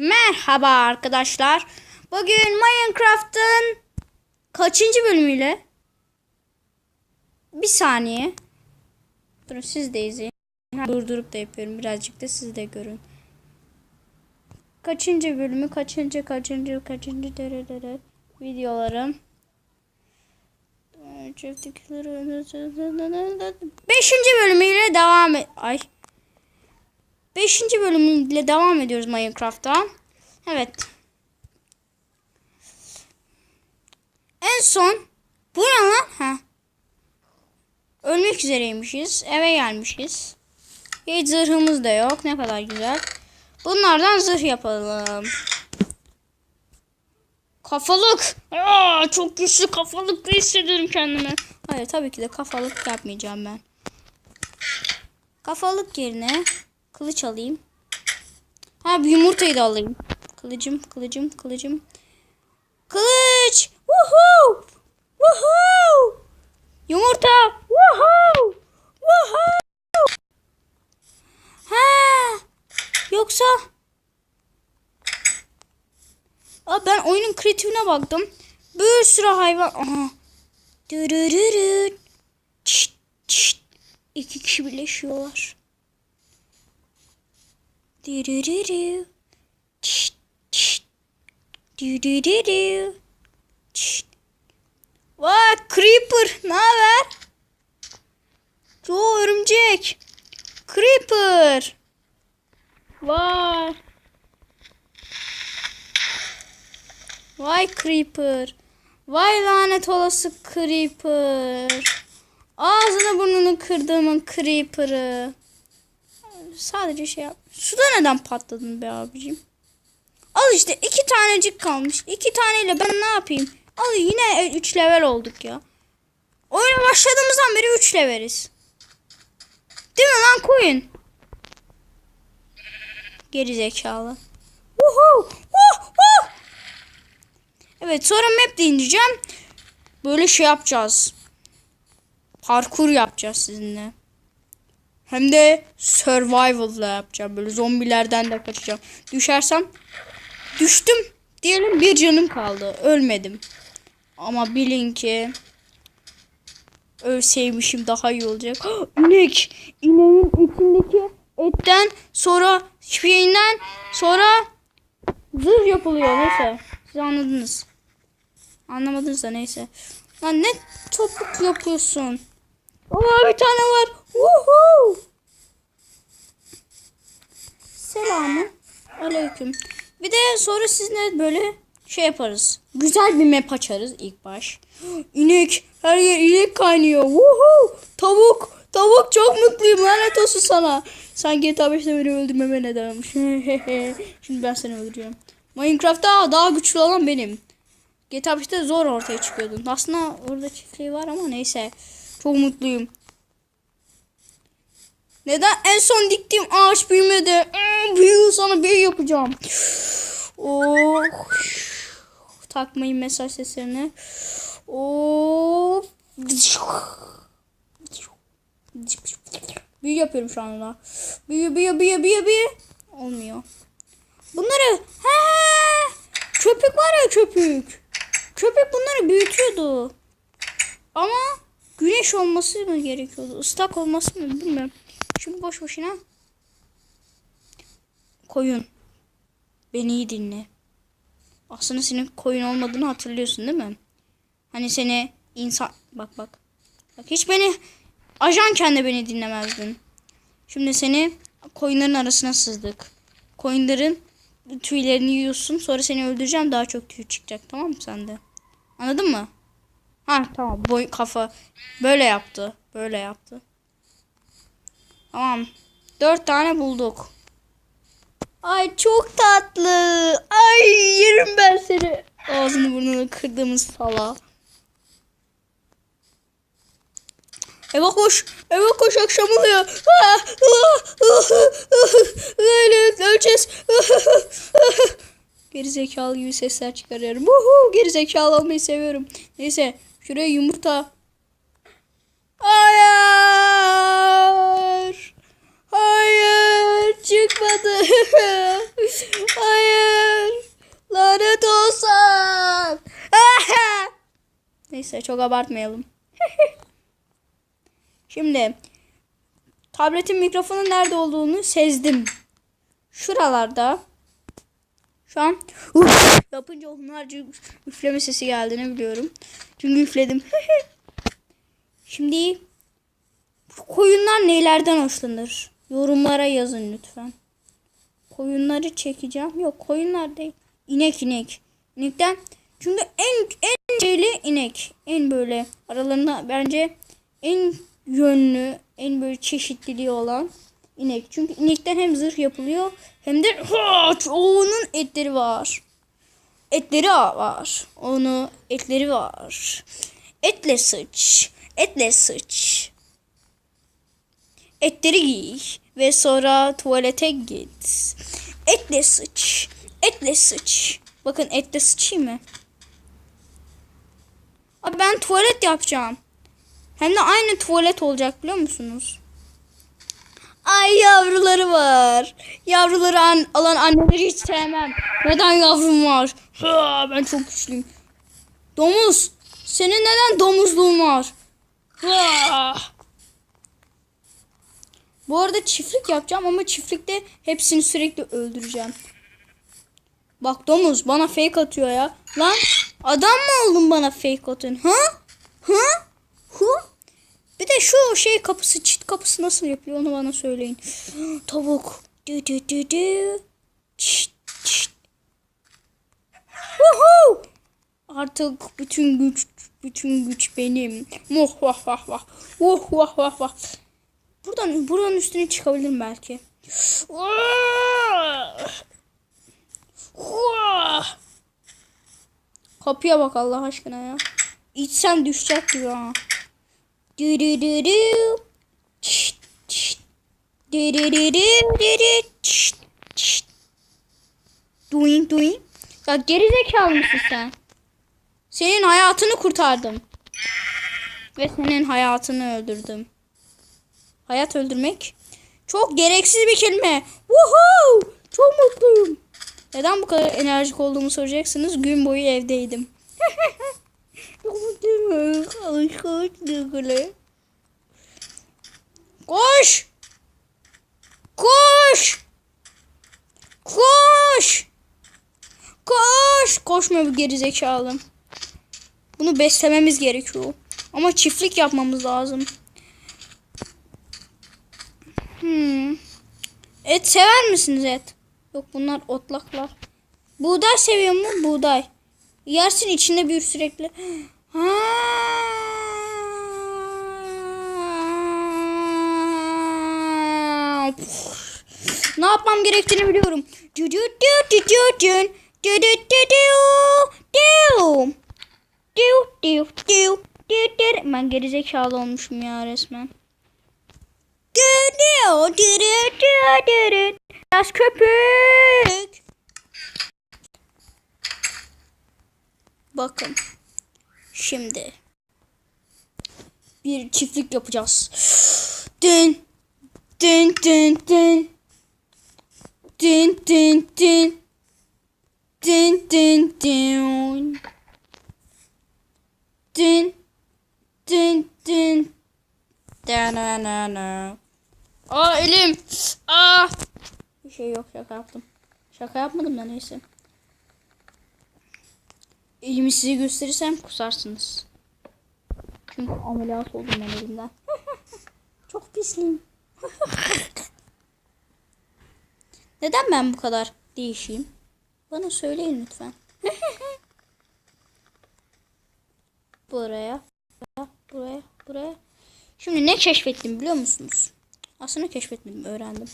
Merhaba arkadaşlar. Bugün Minecraft'ın kaçıncı bölümüyle? Bir saniye. Durun siz de izleyin. Durdurup da yapıyorum. Birazcık da siz de görün. Kaçıncı bölümü, kaçıncı, kaçıncı, kaçıncı dere videolarım. Beşinci bölümüyle devam et. Ay. Beşinci bölümüyle devam ediyoruz Minecraft'ta. Evet. En son bu? Ha. Ölmek üzereymişiz. Eve gelmişiz. Hiç zırhımız da yok. Ne kadar güzel. Bunlardan zırh yapalım. Kafalık. Aa, çok güçlü kafalık hissediyorum kendimi. Hayır tabii ki de kafalık yapmayacağım ben. Kafalık yerine kılıç alayım. Ha bir yumurtayı da alayım. Kılıcım, kılıcım, kılıcım. Kılıç! Woohoo! Woohoo! Yumurta! Woohoo! Woohoo! Ha! Yoksa Aa, ben oyunun kreatifine baktım. Bir sürü hayvan. Aha. Dürürürün. Çıt, çıt. İki kişi birleşiyorlar. Dürürürü. Çıt. Vay Creeper ne haber? Yo örümcek. Creeper. Vay. Vay Creeper. Vay lanet olası Creeper. Ağzını burnunu kırdığımın Creeper'ı. Sadece şey yap. Suda neden patladın be abicim? Al işte iki tanecik kalmış. İki taneyle ben ne yapayım? Al yine 3 level olduk ya. Oyuna başladığımızdan beri 3 leveliz. Değil mi lan koyun? Geri zekalı. Woo! Evet sonra map de indireceğim. Böyle şey yapacağız. Parkur yapacağız sizinle. Hem de survival'la yapacağım. Böyle zombilerden de kaçacağım. Düşersem düştüm. Diyelim bir canım kaldı. Ölmedim. Ama bilin ki ölseymişim daha iyi olacak. İnek. İneğin içindeki etten sonra şeyinden sonra zırh yapılıyor. Neyse. Siz anladınız. Anlamadınız da neyse. Lan ne topuk yapıyorsun? Aa bir tane var. Woohoo! Selamun aleyküm. Bir de sonra sizinle böyle şey yaparız. Güzel bir map açarız ilk baş. İnek. Her yer inek kaynıyor. Woohoo! Tavuk. Tavuk çok mutluyum. Lanet olsun sana. Sen GTA 5'te beni öldürmeme neden olmuş. Şimdi ben seni öldüreceğim. Minecraft'ta daha güçlü olan benim. GTA 5'te zor ortaya çıkıyordun. Aslında orada çiftliği var ama neyse. Çok mutluyum. Neden en son diktiğim ağaç büyümedi? Ee, Büyü sana büyü yapacağım. Oh. Takmayın mesaj seslerini. Oh. Büyü yapıyorum şu anda. Büyü büyü büyü büyü büyü. Olmuyor. Bunları he köpük var ya köpük. Köpek bunları büyütüyordu. Ama güneş olması mı gerekiyordu? Islak olması mı bilmiyorum. Şimdi boş boşuna koyun. Beni iyi dinle. Aslında senin koyun olmadığını hatırlıyorsun değil mi? Hani seni insan bak bak. Bak hiç beni ajanken de beni dinlemezdin. Şimdi seni koyunların arasına sızdık. Koyunların tüylerini yiyorsun. Sonra seni öldüreceğim. Daha çok tüy çıkacak. Tamam mı sende? Anladın mı? Ha tamam. Boy kafa böyle yaptı. Böyle yaptı. Tamam. Dört tane bulduk. Ay çok tatlı. Ay yerim ben seni. Ağzını burnunu kırdığımız sala. Eve koş. Eve koş akşam oluyor. Öyle öleceğiz. Geri zekalı gibi sesler çıkarıyorum. Uhu, geri zekalı olmayı seviyorum. Neyse şuraya yumurta. Hayır. Hayır. Çıkmadı. Hayır. Lanet olsun. Neyse çok abartmayalım. Şimdi tabletin mikrofonun nerede olduğunu sezdim. Şuralarda. Şu an uf, yapınca onlarca üfleme sesi geldiğini biliyorum. Çünkü üfledim. Şimdi koyunlar nelerden hoşlanır? Yorumlara yazın lütfen. Koyunları çekeceğim. Yok koyunlar değil. İnek inek. İnekten çünkü en en şeyli inek. En böyle aralarında bence en yönlü, en böyle çeşitliliği olan inek. Çünkü inekten hem zırh yapılıyor hem de onun etleri var. Etleri var. Onu etleri var. Etle sıç. Etle sıç. Etleri giy ve sonra tuvalete git. Etle sıç. Etle sıç. Bakın etle sıçayım mı? Abi ben tuvalet yapacağım. Hem de aynı tuvalet olacak biliyor musunuz? Ay yavruları var. Yavruları an, alan anneleri hiç sevmem. Neden yavrum var? Ha, ben çok güçlüyüm. Domuz. Senin neden domuzluğun var? Ha. Bu arada çiftlik yapacağım ama çiftlikte hepsini sürekli öldüreceğim. Bak domuz bana fake atıyor ya. Lan adam mı oldun bana fake atıyorsun? Ha? Ha? Hu? Bir de şu şey kapısı çit kapısı nasıl yapıyor onu bana söyleyin. Tavuk. Dü dü dü dü. Çit çit. Woohoo! Artık bütün güç bütün güç benim. Muh vah vah vah. Vuh vah vah vah. Buradan buranın üstüne çıkabilirim belki. Kapıya bak Allah aşkına ya. İçsem düşecek gibi ha. Doing doing. Ya gerizekalı mısın sen? Senin hayatını kurtardım. Ve senin hayatını öldürdüm. Hayat öldürmek çok gereksiz bir kelime. Woohoo! Çok mutluyum. Neden bu kadar enerjik olduğumu soracaksınız. Gün boyu evdeydim. Mutluyum. Alışkanlıkla. Koş! Koş! Koş! Koş! Koşma bu gerizekalı. Bunu beslememiz gerekiyor. Ama çiftlik yapmamız lazım. Hmm. Et sever misiniz et? Yok bunlar otlaklar. Buğday seviyor mu? Buğday. Yersin içinde büyür sürekli. Ha. Ne yapmam gerektiğini biliyorum. Du du du du du dun. Du du du du. Du. Ben gerizekalı olmuşum ya resmen. Biraz köpük. Bakın. Şimdi. Bir çiftlik yapacağız. Dün. Dün dün dün. Dün dün dün. Dün dün dün. Dün dün dün da na na na Aa elim. Aa. Bir şey yok şaka yaptım. Şaka yapmadım da neyse. Elimi size gösterirsem kusarsınız. Çünkü ameliyat oldum ben elimden. Çok pisliyim. Neden ben bu kadar değişeyim? Bana söyleyin lütfen. buraya, buraya, buraya. Şimdi ne keşfettim biliyor musunuz? Aslında keşfetmedim, öğrendim.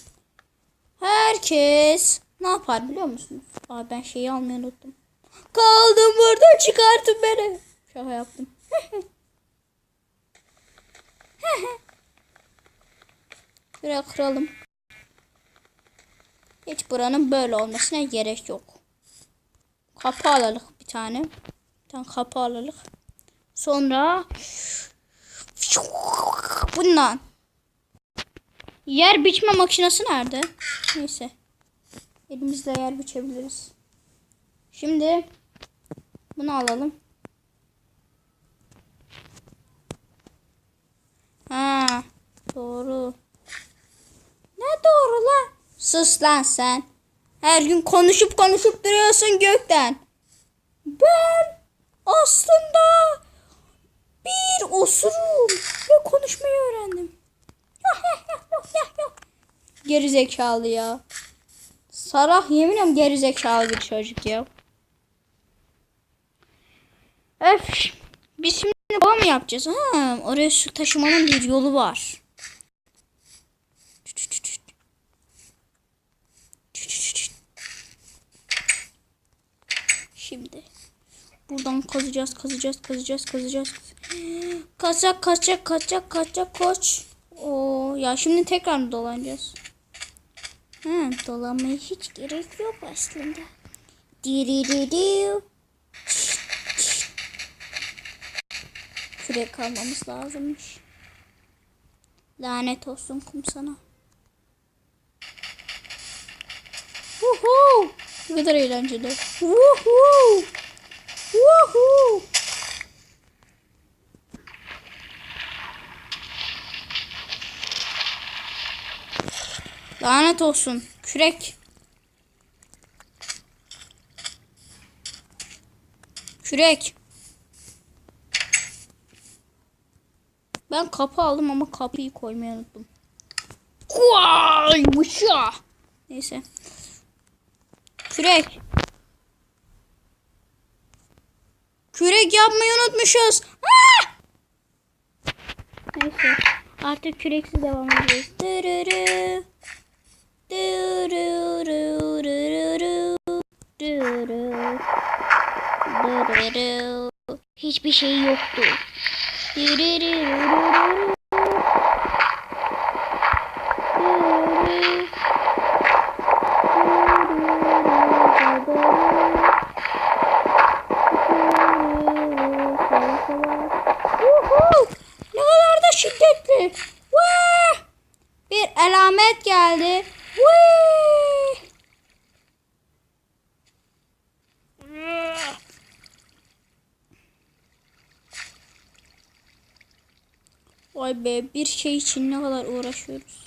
Herkes ne yapar biliyor musunuz? Aa ben şeyi almayı unuttum. Kaldım burada çıkartın beni. Şaka yaptım. Şuraya kıralım. Hiç buranın böyle olmasına gerek yok. Kapı alalım bir tane. Bir tane kapı alalım. Sonra bundan yer biçme makinesi nerede? Neyse. Elimizle yer biçebiliriz. Şimdi bunu alalım. Ha, doğru. Ne doğru lan? Sus lan sen. Her gün konuşup konuşup duruyorsun gökten. Ben aslında bir osurum ve konuşmayı öğrendim. Geri zekalı ya. Sarah yeminim geri zekalı bir çocuk ya. Öf. Biz şimdi baba mı yapacağız? Ha, oraya su taşımanın bir yolu var. Şimdi buradan kazacağız, kazacağız, kazacağız, kazacağız. Kaçacak, kaçacak, kaçacak, kaçacak, koç. Oo, ya şimdi tekrar mı dolanacağız? Ha, dolanmaya hiç gerek yok aslında. Diririru. Kürek almamız lazımmış. Lanet olsun kum sana. Woohoo! Ne kadar eğlenceli. Woohoo! Woohoo! Lanet olsun. Kürek. Kürek. Ben kapı aldım ama kapıyı koymayı unuttum. Bıça. Neyse. Kürek. Kürek yapmayı unutmuşuz. Ah! Neyse. Artık küreksiz devam edeceğiz. Dırırı. Hiçbir şey yoktu. Dırırırırırı. Dırırı. Uhu! Ne kadar da şiddetli. Vaa! Bir alamet geldi. Vaa! Vay be bir şey için ne kadar uğraşıyoruz.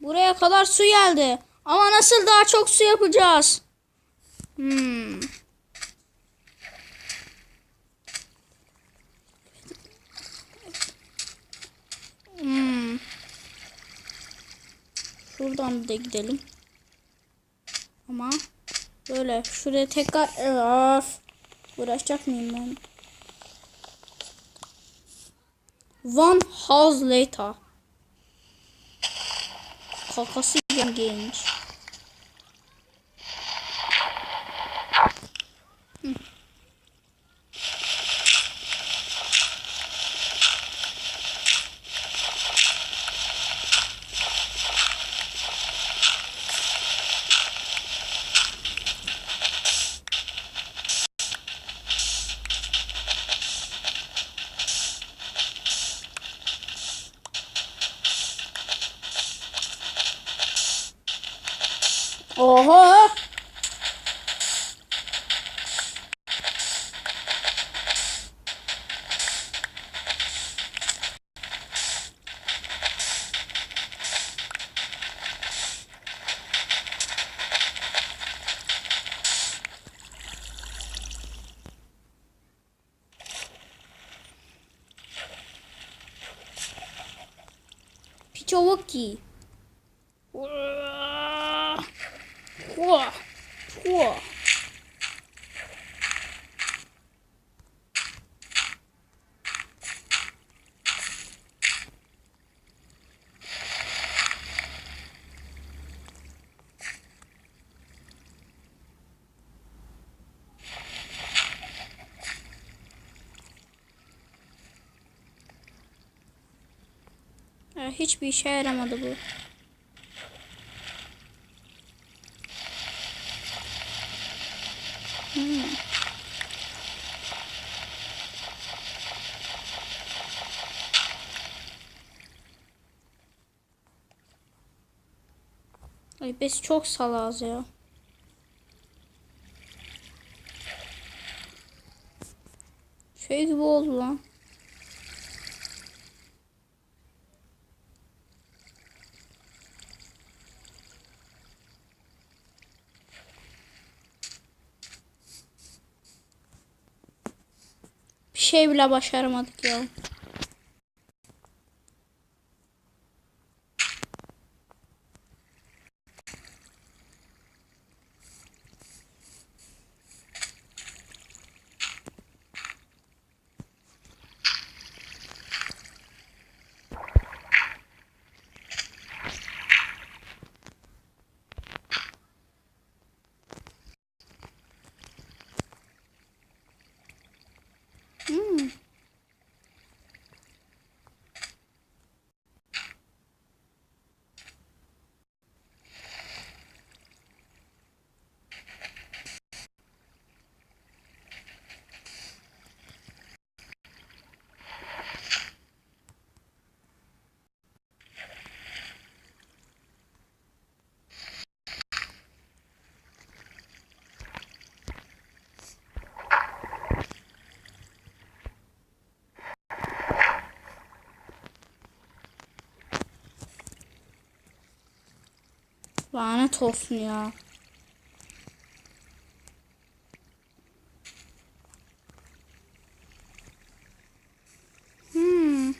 Buraya kadar su geldi. Ama nasıl daha çok su yapacağız? Hmm. Hmm. Şuradan da gidelim. Ama böyle şuraya tekrar öf. Uğraşacak mıyım ben? One house later. Caucasian genç. 超大きい。うわうわうわ Hiçbir işe yaramadı bu. Hmm. Ay biz çok salaz ya. Şey gibi oldu lan. Şey bile başaramadık ya. Hmm. Lanet olsun ya. Hmm.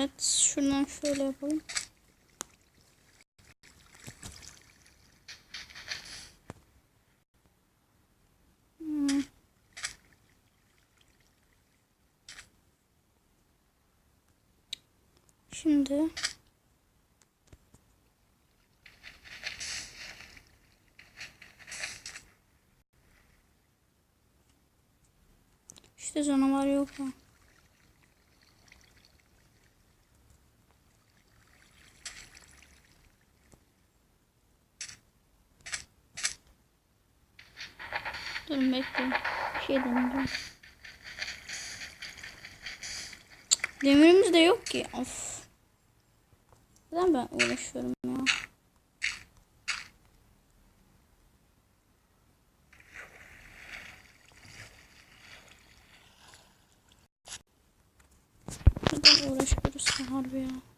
Evet, şuradan şöyle yapalım. Şimdi işte canavar yok ha. Durun bekleyin. Bir şey deneyeceğim. Demirimiz de yok ki. Of. Neden ben uğraşıyorum ya? Neden uğraşıyoruz harbi ya?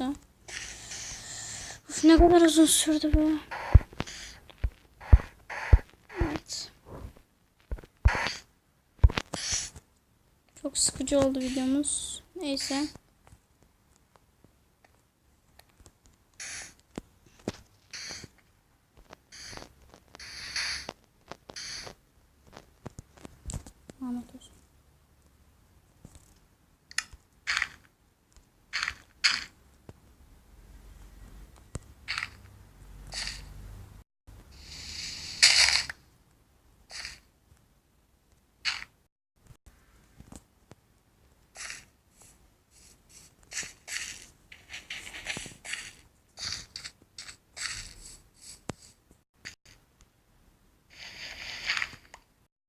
Neyse. Uf, ne kadar uzun sürdü be. Evet. Çok sıkıcı oldu videomuz. Neyse.